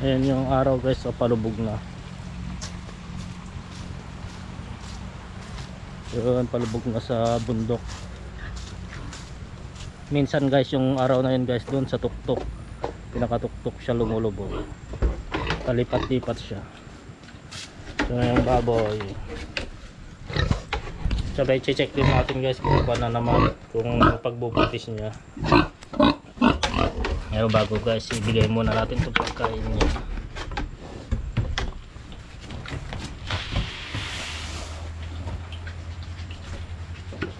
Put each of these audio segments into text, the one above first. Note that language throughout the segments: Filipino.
Ayan yung araw guys, so palubog na. Yun, palubog na sa bundok. Minsan guys, yung araw na yun guys, doon sa tuktok. Pinakatuktok siya lumulubog. Palipat-lipat siya. So yung baboy. Sabay check din natin guys kung paano naman kung pagbubuntis niya. Ngayon bago guys, ibigay muna natin itong pagkain niya.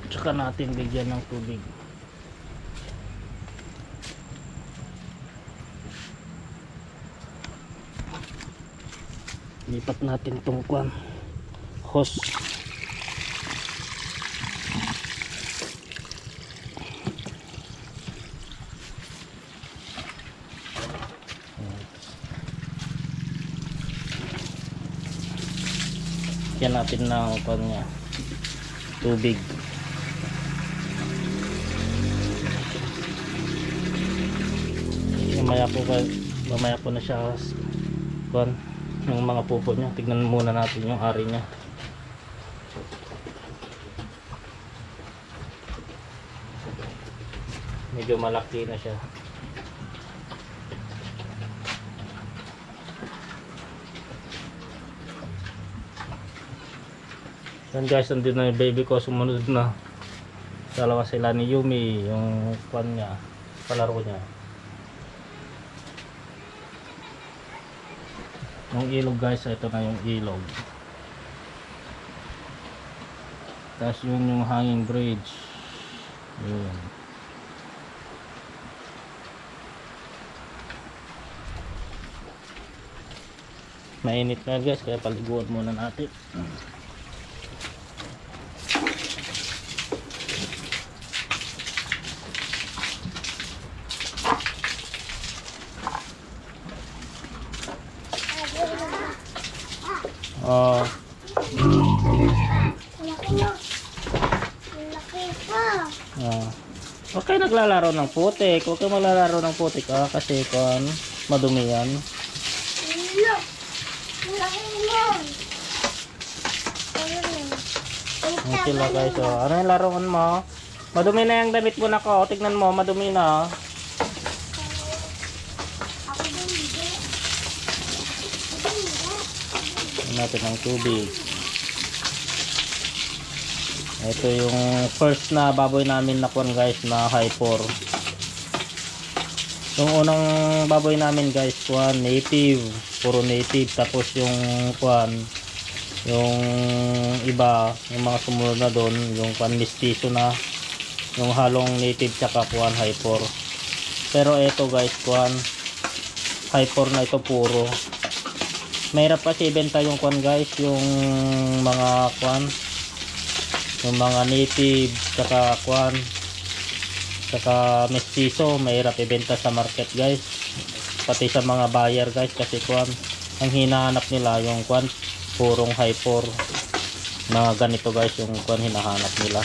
Tsaka natin bigyan ng tubig. Lipat natin itong kwan. Hose. Yan natin ng kwan niya. Tubig. Mamaya po mamaya po na siya kwan yung mga pupo niya. Tignan muna natin yung ari niya. Medyo malaki na siya. Yan guys, nandun na yung baby ko sumunod na. Dalawa sila ni Yumi, yung kwan niya, palaro niya. Yung ilog guys, ito na yung ilog. Tapos yun yung hanging bridge. Yun. Mainit na guys, kaya paliguan muna natin. Pa. ah. Huwag kayo naglalaro ng putik. Huwag kayo maglalaro ng putik ah, kasi kung madumi yan. Ang sila guys. Oh. Ano yung laruan mo? Madumi na yung damit mo na ko. Tignan mo, madumi na. Ako din hindi. Ako din hindi. Lagyan natin ng tubig. Ito yung first na baboy namin na kuan guys na high 4. Yung unang baboy namin guys kuan native, puro native tapos yung kuan yung iba, yung mga sumunod na doon, yung kuan mestizo na yung halong native tsaka kuan high 4. Pero ito guys kuan high 4 na ito puro mahirap kasi ibenta yung kwan guys yung mga kwan. Yung mga native tsaka kwan. Tsaka mestizo mahirap ibenta sa market guys. Pati sa mga buyer guys kasi kwan ang hinahanap nila yung kwan purong high 4 na ganito guys yung kwan hinahanap nila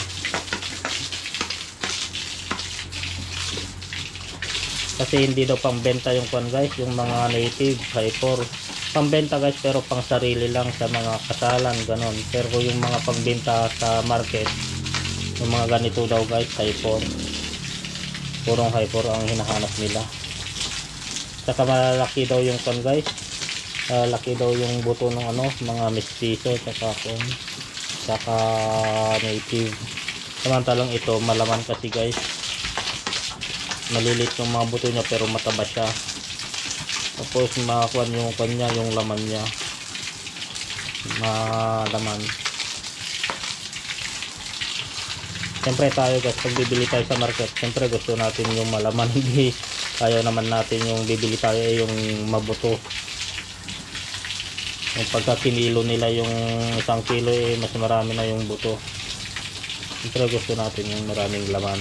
kasi hindi daw pangbenta yung kwan guys yung mga native 4 pangbenta guys pero pang sarili lang sa mga kasalan ganon pero yung mga pangbenta sa market yung mga ganito daw guys 4 purong 4 ang hinahanap nila. Saka malalaki daw yung kwan guys. Ah, laki daw yung buto ng ano mga mestizo saka kung saka native. Samantalang ito malaman kasi guys malilit yung mga buto niya pero mataba siya. Tapos makakuha yung kanya yung laman niya. Malaman. Siyempre tayo guys pag bibili tayo sa market siyempre gusto natin yung malaman. Hindi ayaw naman natin yung bibili tayo eh, yung mabuto. Yung pagka kinilo nila yung isang kilo eh mas marami na yung buto. Siyempre gusto natin yung maraming laman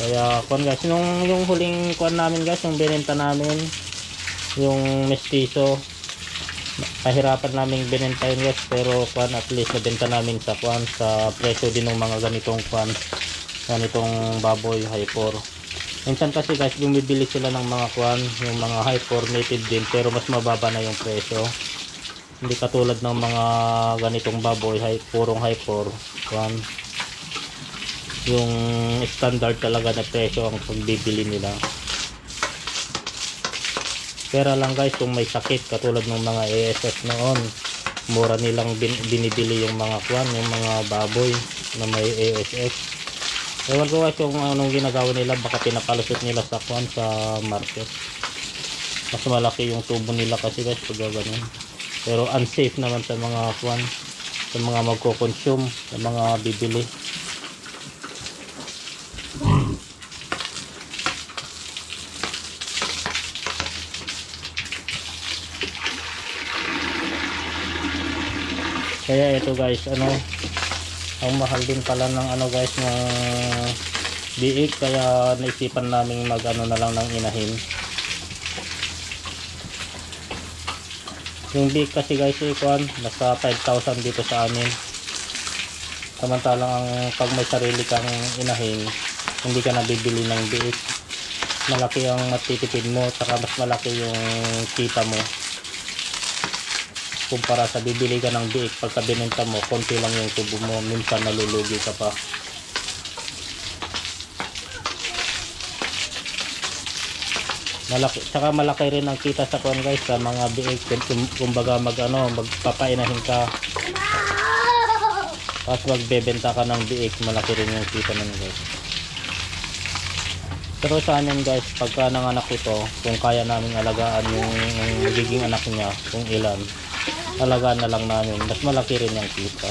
kaya kuan guys, nung yung huling kuan namin guys, yung binenta namin yung mestizo kahirapan namin binenta yun guys pero kuan at least nabenta namin sa kuan sa presyo din ng mga ganitong kuan ganitong baboy high 4 Minsan kasi guys, bumibili sila ng mga kwan, yung mga high for native din, pero mas mababa na yung presyo. Hindi katulad ng mga ganitong baboy, high, purong high for kwan. Yung standard talaga na presyo ang pagbibili nila. Pera lang guys, kung may sakit, katulad ng mga ASF noon, mura nilang bin, binibili yung mga kwan, yung mga baboy na may ASF. Ewan ko guys kung anong ginagawa nila, baka pinapalusot nila sa kwan sa market. Mas malaki yung tubo nila kasi guys pag ganun. Pero unsafe naman sa mga kwan, sa mga magko-consume, sa mga bibili. Kaya ito guys, ano, ang mahal din pala ng ano guys ng biik. Kaya naisipan namin mag ano na lang ng inahin. Yung biik kasi guys eh, kuwan, nasa 5,000 dito sa amin. Samantalang ang pag may sarili kang inahin hindi ka nabibili ng biik. Malaki ang matitipid mo saka mas malaki yung kita mo kumpara sa bibili ka ng biik pagka binenta mo konti lang yung tubo mo minsan nalulugi ka pa. Malaki saka malaki rin ang kita sa kuan guys sa mga biik. Kum- kumbaga mag ano magpapainahin ka. Tapos magbebenta ka ng biik malaki rin yung kita nun guys. Pero sa amin guys pagka nanganak ito kung kaya namin alagaan yung, yung magiging anak niya kung ilan alagaan na lang namin. Mas malaki rin yung kita.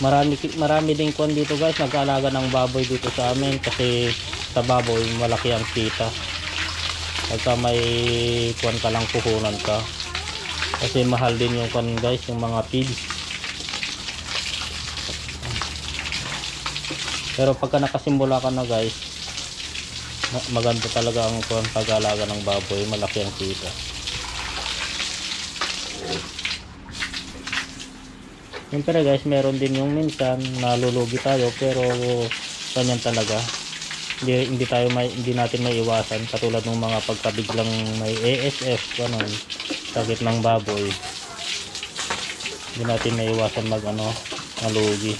Marami marami din kuan dito guys. Nag-aalaga ng baboy dito sa amin kasi sa baboy malaki ang kita. Pagka may kuan ka lang puhunan ka. Kasi mahal din yung kuan guys yung mga feeds pero pagka nakasimula ka na guys maganda talaga ang kuan pag-aalaga ng baboy malaki ang kita Siyempre guys, meron din yung minsan nalulugi tayo pero ganyan talaga. Hindi, hindi tayo may, hindi natin may iwasan katulad ng mga pagkabiglang may ASF ganun, sakit ng baboy. Hindi natin may iwasan mag ano, nalugi.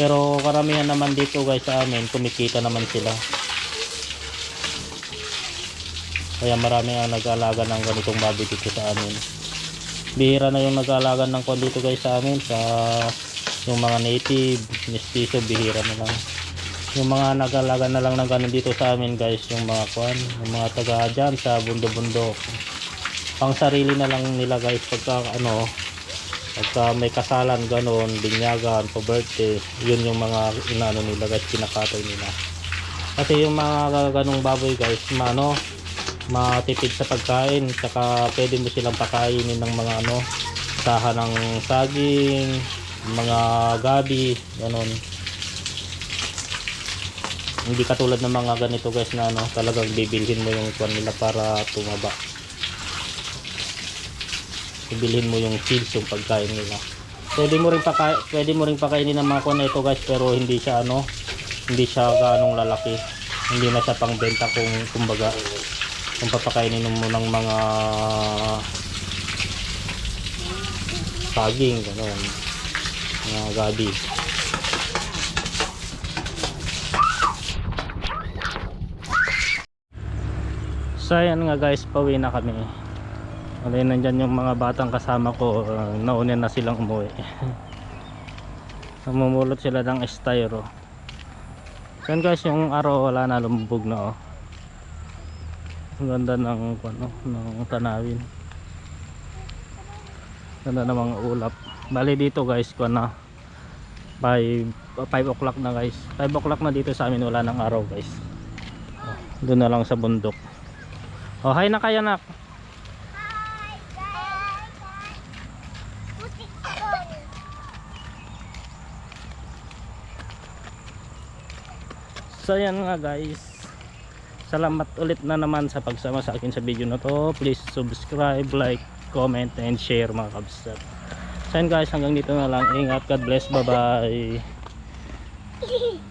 Pero karamihan naman dito guys sa amin, kumikita naman sila. Kaya marami ang nag-aalaga ng ganitong baboy dito sa amin. Bihira na yung nag-aalaga ng kwan dito guys sa amin. Sa yung mga native mestizo bihira na lang. Yung mga nag-aalaga na lang ng ganun dito sa amin guys yung mga kwan yung mga taga dyan sa bundo-bundo pang sarili na lang nila guys pagka ano pagka may kasalan ganon binyagan po birthday yun yung mga inaano nila guys kinakatoy nila. Kasi yung mga ganong baboy guys mano matipid sa pagkain saka pwede mo silang pakainin ng mga ano saha ng saging mga gabi ganon. Hindi katulad ng mga ganito guys na ano talagang bibilhin mo yung kwan nila para tumaba. Bibilhin mo yung feeds yung pagkain nila. Pwede mo rin pakain pwede mo rin pakainin ng mga kwan ito guys pero hindi siya ano hindi siya ganong lalaki. Hindi na siya pangbenta kung kumbaga kung papakainin mo ng mga saging gano'n. Mga gabi. So ayan nga guys pauwi na kami. Alay nandyan yung mga batang kasama ko. Uh, nauna na silang umuwi. Namumulot sila ng styro. So guys yung araw wala na lumubog na oh ang ganda ng ano, ng tanawin. Ganda ng mga ulap. Bali dito guys kuha na 5 5 o'clock na guys. 5 o'clock na dito sa amin wala ng araw guys. Oh, doon na lang sa bundok. Oh hi na kayo nak. So yan nga guys salamat ulit na naman sa pagsama sa akin sa video na to please subscribe like comment and share mga kabsat So guys, hanggang dito na lang. Ingat. God bless. Bye-bye. Wala